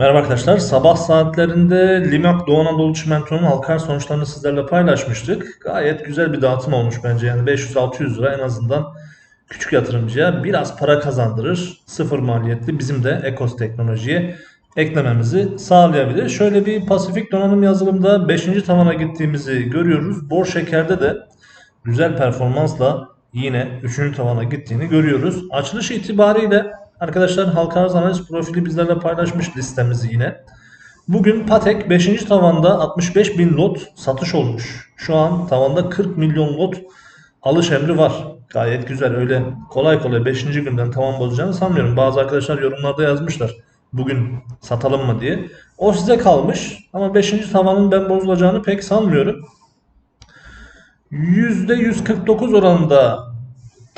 Merhaba arkadaşlar. Sabah saatlerinde Limak Doğu Anadolu Çimento'nun halka arz sonuçlarını sizlerle paylaşmıştık. Gayet güzel bir dağıtım olmuş bence. Yani 500-600 lira en azından küçük yatırımcıya biraz para kazandırır. Sıfır maliyetli bizim de Ekos teknolojiye eklememizi sağlayabilir. Şöyle bir Pasifik donanım yazılımda 5. tavana gittiğimizi görüyoruz. Bor şekerde de güzel performansla yine 3. tavana gittiğini görüyoruz. Açılış itibariyle arkadaşlar halka analiz profili bizlerle paylaşmış listemizi yine. Bugün Patek 5. tavanda 65 bin lot satış olmuş. Şu an tavanda 40 milyon lot alış emri var. Gayet güzel. Öyle kolay kolay 5. günden tavan bozacağını sanmıyorum. Bazı arkadaşlar yorumlarda yazmışlar. Bugün satalım mı diye. O size kalmış. Ama 5. tavanın ben bozulacağını pek sanmıyorum. %149 oranında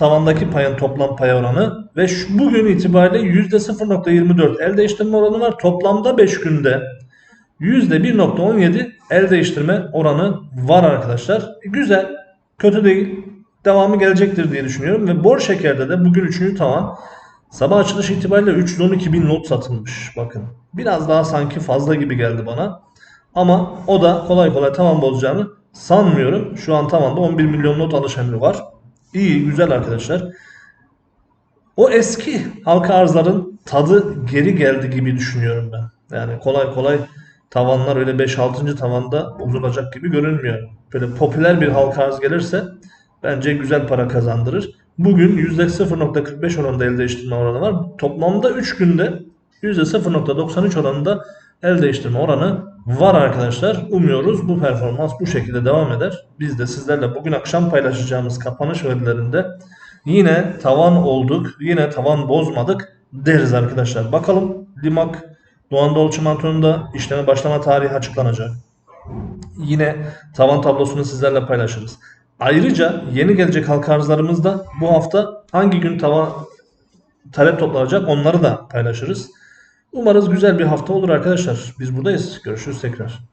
tavandaki payın toplam pay oranı ve şu, bugün itibariyle %0.24 el değiştirme oranı var. Toplamda 5 günde %1.17 el değiştirme oranı var arkadaşlar. Güzel, kötü değil. Devamı gelecektir diye düşünüyorum ve bor şekerde de bugün 3. tavan sabah açılış itibariyle 312 bin lot satılmış. Bakın biraz daha sanki fazla gibi geldi bana. Ama o da kolay kolay tavan bozacağını sanmıyorum. Şu an tavanda 11 milyon not alış emri var. İyi, güzel arkadaşlar. O eski halka arzların tadı geri geldi gibi düşünüyorum ben. Yani kolay kolay tavanlar öyle 5-6. tavanda bozulacak gibi görünmüyor. Böyle popüler bir halka arz gelirse bence güzel para kazandırır. Bugün %0.45 oranında el değiştirme oranı var. Toplamda 3 günde %0.93 oranında el değiştirme oranı var arkadaşlar. Umuyoruz bu performans bu şekilde devam eder. Biz de sizlerle bugün akşam paylaşacağımız kapanış verilerinde yine tavan olduk, yine tavan bozmadık deriz arkadaşlar. Bakalım Limak Doğu Anadolu Çimento'nun işleme başlama tarihi açıklanacak. Yine tavan tablosunu sizlerle paylaşırız. Ayrıca yeni gelecek halka arzlarımızda bu hafta hangi gün tavan talep toplanacak onları da paylaşırız. Umarız güzel bir hafta olur arkadaşlar. Biz buradayız. Görüşürüz tekrar.